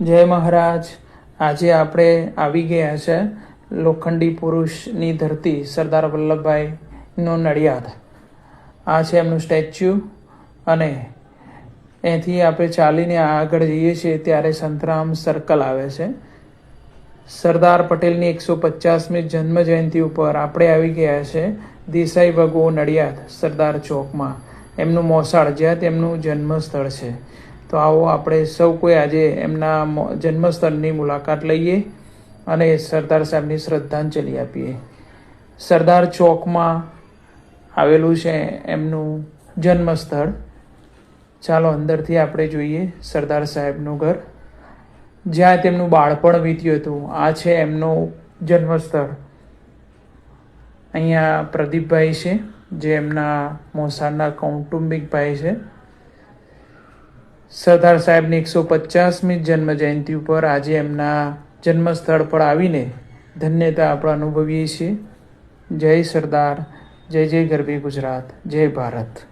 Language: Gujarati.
જય મહારાજ. આજે આપણે આવી ગયા છે લોખંડી પુરુષની ધરતી સરદાર વલ્લભભાઈનો નડિયાદ. આ છે એમનું સ્ટેચ્યુ અને અહીંથી આપણે ચાલીને આગળ જઈએ છીએ ત્યારે સંતરામ સર્કલ આવે છે. સરદાર પટેલની એકસો પચાસમી જન્મ જયંતિ ઉપર આપણે આવી ગયા છે દેસાઈ વગો નડિયાદ સરદાર ચોકમાં. એમનું મોસાળ જ્યાં તેમનું જન્મ સ્થળ છે. તો આવો આપણે સૌ કોઈ આજે એમના જન્મસ્થળની મુલાકાત લઈએ અને સરદાર સાહેબની શ્રદ્ધાંજલિ આપીએ. સરદાર ચોકમાં આવેલું છે એમનું જન્મસ્થળ. ચાલો અંદરથી આપણે જોઈએ સરદાર સાહેબનું ઘર. જ્યાં તેમનું બાળપણ વીત્યું હતું, આ છે એમનું જન્મસ્થળ. અહીંયા પ્રદીપભાઈ છે, જે એમના મોસાળના કૌટુંબિક ભાઈ છે. સરદાર સાહેબની એકસો પચાસમી જન્મ જયંતિ ઉપર આજે એમના જન્મસ્થળ પર આવીને ધન્યતા આપણે અનુભવીએ છીએ. જય સરદાર, જય જય ગરબી ગુજરાત, જય ભારત.